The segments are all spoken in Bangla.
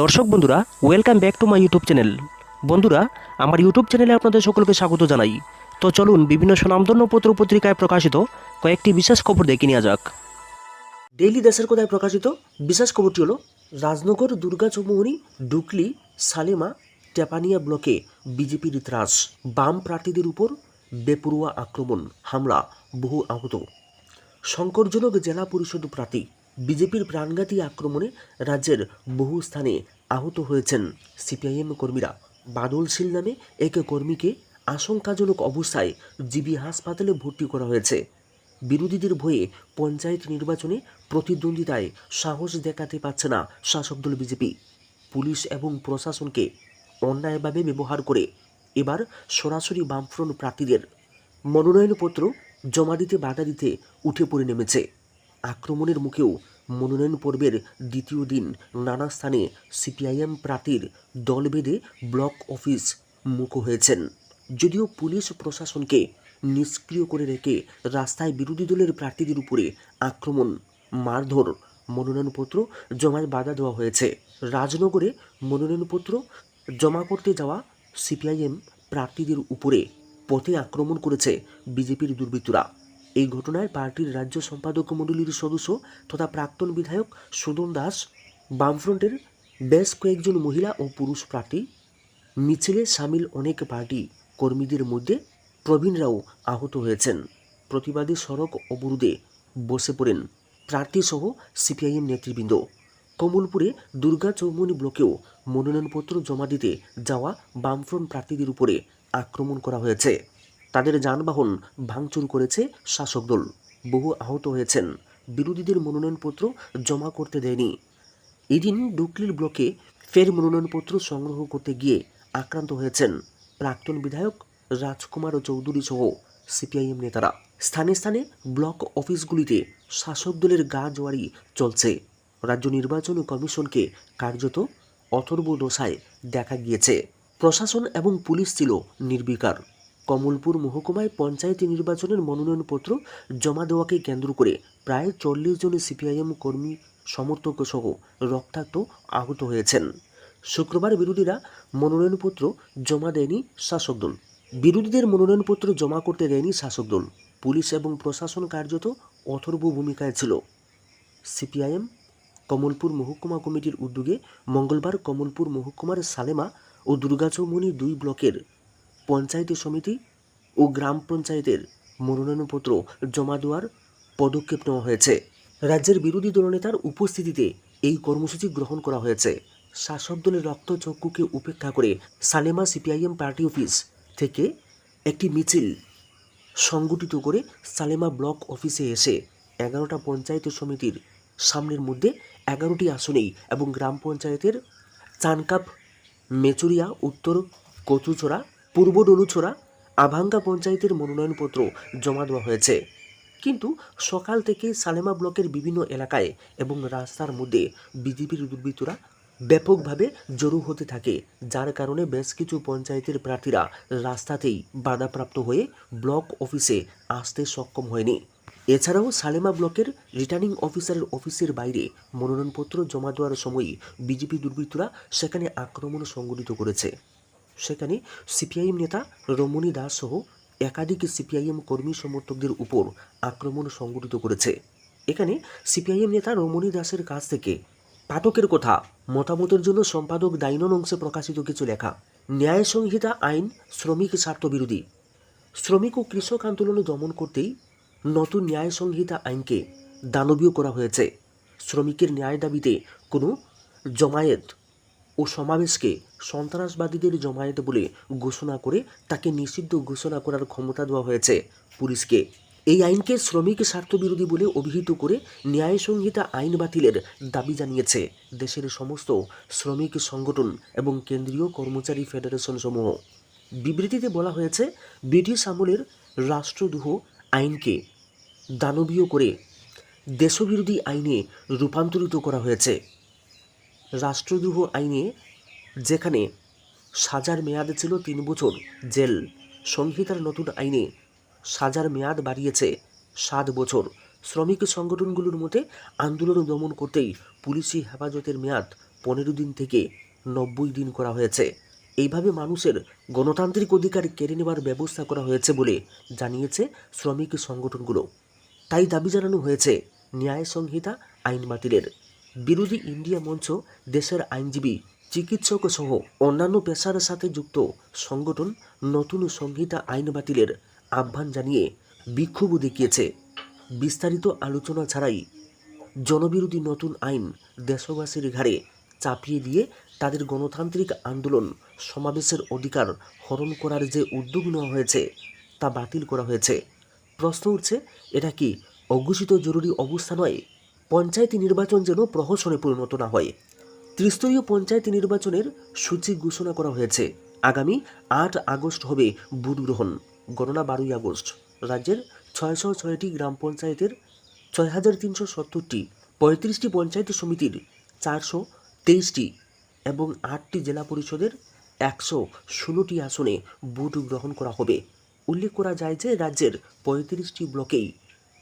দর্শক বন্ধুরা welcome back to my YouTube channel বন্ধুরা, আমার ইউটিউব চ্যানেলে আপনাদের সকলকে স্বাগত জানাই। তো চলুন বিভিন্ন সুনামধন্য পত্র পত্রিকায় প্রকাশিত কয়েকটি বিশেষ খবর দেখে নেওয়া যাক। ডেইলি দেশের কোথায় প্রকাশিত? বিশেষ খবরটি হলো, রাজনগর, দুর্গা চৌমুহনী, ডুকলি, সালেমা টেপানিয়া ব্লকে বিজেপির ত্রাস, বাম প্রার্থীদের উপর বেপরোয়া আক্রমণ, হামলা, বহু আহত। শঙ্করজনক জেলা পরিষদ প্রার্থী বিজেপির প্রাণঘাতী আক্রমণে রাজ্যের বহু স্থানে আহত হয়েছেন সিপিআইএম কর্মীরা। বাদল শীল নামে এক কর্মীকে আশঙ্কাজনক অবস্থায় জিবি হাসপাতালে ভর্তি করা হয়েছে। বিরোধীদের ভয়ে পঞ্চায়েত নির্বাচনে প্রতিদ্বন্দ্বিতায় সাহস দেখাতে পারছে না শাসক দল বিজেপি। পুলিশ এবং প্রশাসনকে অন্যায়ভাবে ব্যবহার করে এবার সরাসরি বামফ্রন্ট প্রার্থীদের মনোনয়নপত্র জমা দিতে বাধা দিতে উঠে পড়ে নেমেছে। আক্রমণের মুখেও মনোনয়ন পর্বের দ্বিতীয় দিন নানা স্থানে সিপিআইএম প্রার্থীর দল বেঁধে ব্লক অফিস মুখো হয়েছেন। যদিও পুলিশ প্রশাসনকে নিষ্ক্রিয় করে রেখে রাস্তায় বিরোধী দলের প্রার্থীদের উপরে আক্রমণ, মারধর, মনোনয়নপত্র জমায় বাধা দেওয়া হয়েছে। রাজনগরে মনোনয়নপত্র জমা করতে যাওয়া সিপিআইএম প্রার্থীদের উপরে পথে আক্রমণ করেছে বিজেপির দুর্বৃত্তরা। এই ঘটনায় পার্টির রাজ্য সম্পাদক মণ্ডলীর সদস্য তথা প্রাক্তন বিধায়ক সুদন দাস, বামফ্রন্টের বেশ কয়েকজন মহিলা ও পুরুষ প্রার্থী, মিছিলে সামিল অনেক পার্টি কর্মীদের মধ্যে প্রবীণরাও আহত হয়েছেন। প্রতিবাদী সড়ক অবরোধে বসে পড়েন প্রার্থীসহ সিপিআইএম নেতৃবৃন্দ। কমলপুরে দুর্গা চৌমনি ব্লকেও মনোনয়নপত্র জমা দিতে যাওয়া বামফ্রন্ট প্রার্থীদের উপরে আক্রমণ করা হয়েছে। তাদের যানবাহন ভাঙচুর করেছে শাসক দল। বহু আহত হয়েছেন। বিরোধীদের মনোনয়নপত্র জমা করতে দেয়নি। এদিন ডুকলির ব্লকে ফের মনোনয়নপত্র সংগ্রহ করতে গিয়ে আক্রান্ত হয়েছেন প্রাক্তন বিধায়ক রাজকুমার চৌধুরী সহ সিপিআইএম নেতারা। স্থানে স্থানে ব্লক অফিসগুলিতে শাসক দলের গা জোয়ারি চলছে। রাজ্য নির্বাচন কমিশনকে কার্যত অথর্ব দশায় দেখা গিয়েছে। প্রশাসন এবং পুলিশ ছিল নির্বিকার। কমলপুর মহকুমায় পঞ্চায়েত নির্বাচনের মনোনয়নপত্র জমা দেওয়াকে কেন্দ্র করে প্রায় চল্লিশ জন সিপিআইএম কর্মী, সমর্থক সহ রক্তাক্ত আহত হয়েছেন। শুক্রবার বিরোধীরা মনোনয়নপত্র জমা দেয়নি শাসক দল। বিরোধীদের মনোনয়নপত্র জমা করতে দেয়নি শাসক দল। পুলিশ এবং প্রশাসন কার্যত অথর্ব ভূমিকায় ছিল। সিপিআইএম কমলপুর মহকুমা কমিটির উদ্যোগে মঙ্গলবার কমলপুর মহকুমার সালেমা ও দুর্গাচৌমনি দুই ব্লকের পঞ্চায়েত সমিতি ও গ্রাম পঞ্চায়েতের মনোনয়নপত্র জমা দেওয়ার পদক্ষেপ নেওয়া হয়েছে। রাজ্যের বিরোধী দলনেতার উপস্থিতিতে এই কর্মসূচি গ্রহণ করা হয়েছে। শাসক দলের রক্তচক্ষুকে উপেক্ষা করে সালেমা সিপিআইএম পার্টি অফিস থেকে একটি মিছিল সংগঠিত করে সালেমা ব্লক অফিসে এসে এগারোটা পঞ্চায়েত সমিতির সামনের মধ্যে এগারোটি আসনেই এবং গ্রাম পঞ্চায়েতের চানকাপ, মেচুরিয়া, উত্তর কচুচোড়া পূর্ব ডলুছড়া আভাঙ্গা পঞ্চায়েতের মনোনয়নপত্র জমা দেওয়া হয়েছে। কিন্তু সকাল থেকে সালেমা ব্লকের বিভিন্ন এলাকায় এবং রাস্তার মধ্যে বিজেপির দুর্বৃত্তরা ব্যাপকভাবে জড়ো হতে থাকে, যার কারণে বেশ কিছু পঞ্চায়েতের প্রার্থীরা রাস্তাতেই বাধাপ্রাপ্ত হয়ে ব্লক অফিসে আসতে সক্ষম হয়নি। এছাড়াও সালেমা ব্লকের রিটার্নিং অফিসারের অফিসের বাইরে মনোনয়নপত্র জমা দেওয়ার সময়ই বিজেপি দুর্বৃত্তরা সেখানে আক্রমণ সংগঠিত করেছে। সেখানে সিপিআইএম নেতা রমণী দাস সহ একাধিক সিপিআইএম কর্মী সমর্থকদের উপর আক্রমণ সংগঠিত করেছে। এখানে সিপিআইএম নেতা রমণী দাসের কাছ থেকে পাঠকের কথা, মতামতের জন্য সম্পাদক দাইনন অংশে প্রকাশিত কিছু লেখা। ন্যায় সংহিতা আইন, শ্রমিক স্বার্থ বিরোধী শ্রমিক ও কৃষক আন্দোলন দমন করতেই নতুন ন্যায় সংহিতা আইনকে দানবীয় করা হয়েছে। শ্রমিকের ন্যায় দাবিতে কোনো জমায়েত সমাবেশকে সন্ত্রাসবাদীদের জমায়েত বলে ঘোষণা করে তাকে নিষিদ্ধ ঘোষণা করার ক্ষমতা দেওয়া হয়েছে পুলিশকে। এই আইনকে শ্রমিক স্বার্থবিরোধী বলে অভিহিত করে ন্যায় সংহিতা আইন বাতিলের দাবি জানিয়েছে দেশের সমস্ত শ্রমিক সংগঠন এবং কেন্দ্রীয় কর্মচারী ফেডারেশন সমূহ। বিবৃতিতে বলা হয়েছে, ব্রিটিশ আমলের রাষ্ট্রদ্রোহ আইনকে দানবীয় করে দেশবিরোধী আইনে রূপান্তরিত করা হয়েছে। রাষ্ট্রদ্রোহ আইনে যেখানে সাজার মেয়াদ ছিল তিন বছর জেল, সংহিতার নতুন আইনে সাজার মেয়াদ বাড়িয়েছে সাত বছর। শ্রমিক সংগঠনগুলোর মতে, আন্দোলন দমন করতেই পুলিশি হেফাজতের মেয়াদ পনেরো দিন থেকে নব্বই দিন করা হয়েছে। এইভাবে মানুষের গণতান্ত্রিক অধিকার কেড়ে নেওয়ার ব্যবস্থা করা হয়েছে বলে জানিয়েছে শ্রমিক সংগঠনগুলো। তাই দাবি জানানো হয়েছে, ন্যায় সংহিতা আইন বাতিলের। বিরোধী ইন্ডিয়া মঞ্চ দেশের আইনজীবী, চিকিৎসক সহ অন্যান্য পেশার সাথে যুক্ত সংগঠন নতুন সংহিতা আইন বাতিলের আহ্বান জানিয়ে বিক্ষোভ দেখিয়েছে। বিস্তারিত আলোচনা ছাড়াই জনবিরোধী নতুন আইন দেশবাসীর ঘাড়ে চাপিয়ে দিয়ে তাদের গণতান্ত্রিক আন্দোলন সমাবেশের অধিকার হরণ করার যে উদ্যোগ নেওয়া হয়েছে, তা বাতিল করা হয়েছে। প্রশ্ন উঠছে, এটা কি অঘোষিত জরুরি অবস্থা নয়? পঞ্চায়েত নির্বাচন যেন প্রহসনে পরিণত না হয়। ত্রিস্তরীয় পঞ্চায়েত নির্বাচনের সূচি ঘোষণা করা হয়েছে। আগামী আট আগস্ট হবে ভোট গ্রহণ। গণনা বারোই আগস্ট। রাজ্যের ছয়শো ছয়টি গ্রাম পঞ্চায়েতের ছয় হাজার তিনশো সত্তরটি, পঁয়ত্রিশটি পঞ্চায়েত সমিতির চারশো তেইশটি এবং আটটি জেলা পরিষদের একশো ষোলোটি আসনে ভোট গ্রহণ করা হবে। উল্লেখ করা যায় যে রাজ্যের পঁয়ত্রিশটি ব্লকেই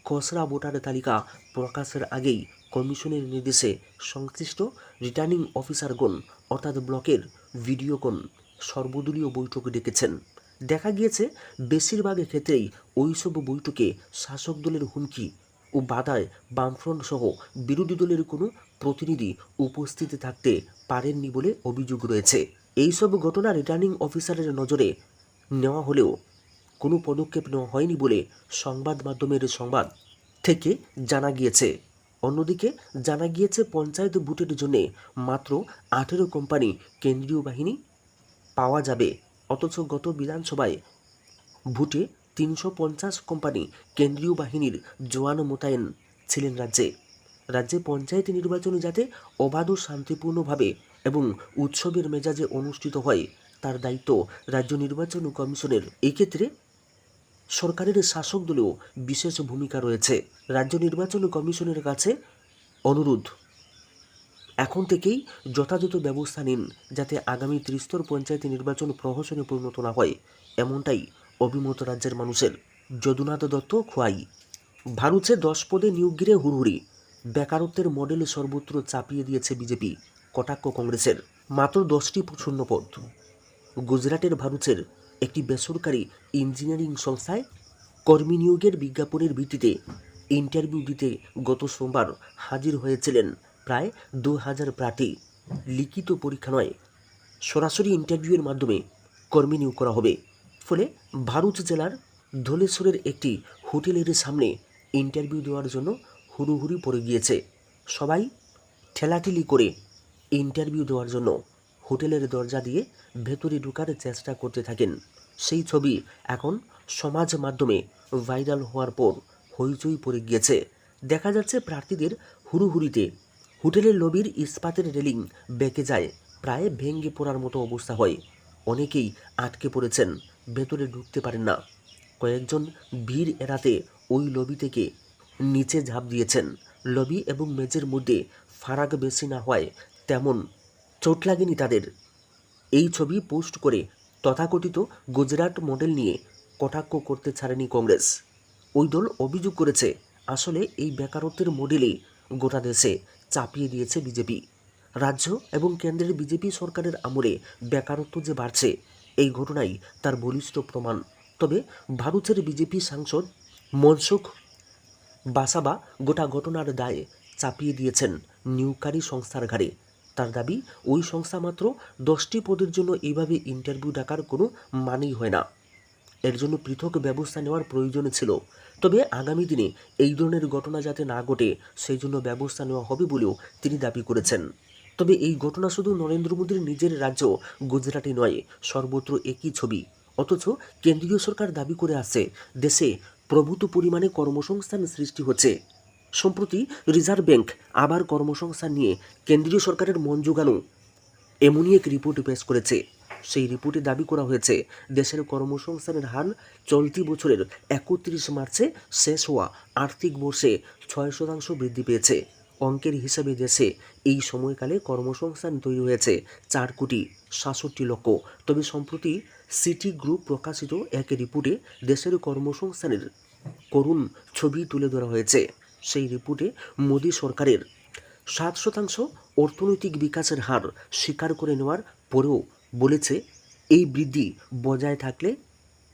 খসড়া ভোটার তালিকা প্রকাশের আগেই কমিশনের নির্দেশে সংশ্লিষ্ট রিটার্নিং অফিসারগণ অর্থাৎ ব্লকের ভিডিওগণ সর্বদলীয় বৈঠক ডেকেছেন। দেখা গিয়েছে, বেশিরভাগ ক্ষেত্রেই ওইসব বৈঠকে শাসক দলের হুমকি ও বাধায় বামফ্রন্ট সহ বিরোধী দলের কোনো প্রতিনিধি উপস্থিত থাকতে পারেননি বলে অভিযোগ রয়েছে। এইসব ঘটনা রিটার্নিং অফিসারের নজরে নেওয়া হলেও কোনো পদক্ষেপ নেওয়া হয়নি বলে সংবাদ মাধ্যমের সংবাদ থেকে জানা গিয়েছে। অন্যদিকে জানা গিয়েছে, পঞ্চায়েত ভোটের জন্য মাত্র আঠেরো কোম্পানি কেন্দ্রীয় বাহিনী পাওয়া যাবে। অথচ গত বিধানসভায় ভোটে তিনশো পঞ্চাশ কোম্পানি কেন্দ্রীয় বাহিনীর জওয়ান মোতায়েন ছিলেন রাজ্যে। রাজ্যে পঞ্চায়েত নির্বাচন যাতে অবাধ ও শান্তিপূর্ণভাবে এবং উৎসবের মেজাজে অনুষ্ঠিত হয়, তার দায়িত্ব রাজ্য নির্বাচন কমিশনের। এক্ষেত্রে সরকারের শাসক দলেও বিশেষ ভূমিকা রয়েছে। রাজ্য নির্বাচন কমিশনের কাছে অনুরোধ। এখন থেকেই যথাযথ ব্যবস্থা নিন যাতে আগামী ত্রিস্তর পঞ্চায়েত নির্বাচন প্রহসনে পরিণত না হয়, এমনটাই অভিমত রাজ্যের মানুষের। যদুনাথ দত্ত খোয়াই ভারুচে দশ পদে নিয়োগ ঘিরে হুড়হুড়ি। বেকারত্বের মডেল সর্বত্র চাপিয়ে দিয়েছে বিজেপি, কটাক্ষ কংগ্রেসের। মাত্র দশটি শূন্য পদ। গুজরাটের ভারুচের একটি বেসরকারি ইঞ্জিনিয়ারিং সংস্থায় কর্মী নিয়োগের বিজ্ঞাপনের ভিত্তিতে ইন্টারভিউ দিতে গত সোমবার হাজির হয়েছিলেন প্রায় দু হাজার প্রার্থী। লিখিত পরীক্ষা নয়, সরাসরি ইন্টারভিউয়ের মাধ্যমে কর্মী নিয়োগ করা হবে। ফলে ভারুচ জেলার ধলেশ্বরের একটি হোটেলের সামনে ইন্টারভিউ দেওয়ার জন্য হুড়ুহুড়ি পড়ে গিয়েছে। সবাই ঠেলাঠেলি করে ইন্টারভিউ দেওয়ার জন্য হোটেলের দরজা দিয়ে ভেতরে ঢুকার চেষ্টা করতে থাকেন। সেই ছবি এখন সমাজ মাধ্যমে ভাইরাল হওয়ার পর হইচই পড়ে গিয়েছে। দেখা যাচ্ছে প্রার্থীদের হুড়ুহুড়িতে। হোটেলের লবির ইস্পাতের রেলিং বেঁকে যায়, প্রায় ভেঙে পড়ার মতো অবস্থা হয়। অনেকেই আটকে পড়েছেন, ভেতরে ঢুকতে পারেন না। কয়েকজন ভিড় এড়াতে ওই লবি থেকে নিচে ঝাঁপ দিয়েছেন। লবি এবং মেজের মধ্যে ফারাক বেশি না হয়, তেমন চোট লাগেনি তাদের। এই ছবি পোস্ট করে তথাকথিত গুজরাট মডেল নিয়ে কটাক্ষ করতে ছাড়েনি কংগ্রেস। ওই দল অভিযোগ করেছে, আসলে এই বেকারত্বের মডেলে গোটা দেশে চাপিয়ে দিয়েছে বিজেপি। রাজ্য এবং কেন্দ্রের বিজেপি সরকারের আমলে বেকারত্ব যে বাড়ছে, এই ঘটনাই তার বলিষ্ঠ প্রমাণ। তবে ভারতের বিজেপি সাংসদ মনসুখ বাসাবা গোটা ঘটনার দায়ে চাপিয়ে দিয়েছেন নিউকারি সংস্থার ঘাড়ে। তার দাবি, ওই সংস্থা মাত্র দশটি পদের জন্য এইভাবে ইন্টারভিউ ডাকার কোনো মানেই হয় না। এর জন্য পৃথক ব্যবস্থা নেওয়ার প্রয়োজন ছিল। তবে আগামী দিনে এই ধরনের ঘটনা যাতে না ঘটে, সেই জন্য ব্যবস্থা নেওয়া হবে বলেও তিনি দাবি করেছেন। তবে এই ঘটনা শুধু নরেন্দ্র মোদীর নিজের রাজ্য, গুজরাটে নয়, সর্বত্র একই ছবি। অথচ কেন্দ্রীয় সরকার দাবি করে আসছে দেশে প্রভূত পরিমাণে কর্মসংস্থান সৃষ্টি হচ্ছে। সম্প্রতি রিজার্ভ ব্যাংক আবার কর্মসংস্থান নিয়ে কেন্দ্রীয় সরকারের মন জোগানো। এমনই এক রিপোর্ট পেশ করেছে। সেই রিপোর্টে দাবি করা হয়েছে, দেশের কর্মসংস্থানের হার চলতি বছরের একত্রিশ মার্চে শেষ হওয়া আর্থিক বর্ষে ছয় শতাংশ বৃদ্ধি পেয়েছে। অঙ্কের হিসাবে দেশে এই সময়কালে কর্মসংস্থান তৈরি হয়েছে চার কোটি সাতষট্টি লক্ষ। তবে সম্প্রতি সিটি গ্রুপ প্রকাশিত এক রিপোর্টে দেশের কর্মসংস্থানের করুণ ছবি তুলে ধরা হয়েছে। সেই রিপোর্টে মোদী সরকারের সাত শতাংশ অর্থনৈতিক বিকাশের হার স্বীকার করে নেওয়ার পরেও বলেছে, এই বৃদ্ধি বজায় থাকলে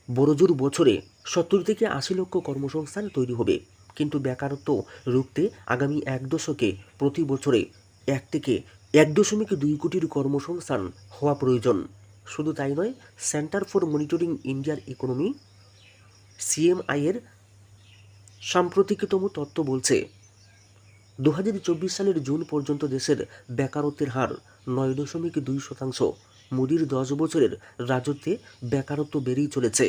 বড়জোর বছরে সত্তর থেকে আশি লক্ষ কর্মসংস্থান তৈরি হবে। কিন্তু বেকারত্ব রুখতে আগামী এক দশকে প্রতি বছরে এক থেকে এক দশমিক দুই কোটির কর্মসংস্থান হওয়া প্রয়োজন। শুধু তাই নয়, সেন্টার ফর মনিটরিং ইন্ডিয়ার ইকোনমি সিএমআই এর সাম্প্রতিকতম তত্ত্ব বলছে দু হাজার চব্বিশ সালের জুন পর্যন্ত দেশের বেকারত্বের হার নয় দশমিক দুই শতাংশ। মোদির দশ বছরের রাজত্বে বেকারত্ব বেড়েই চলেছে।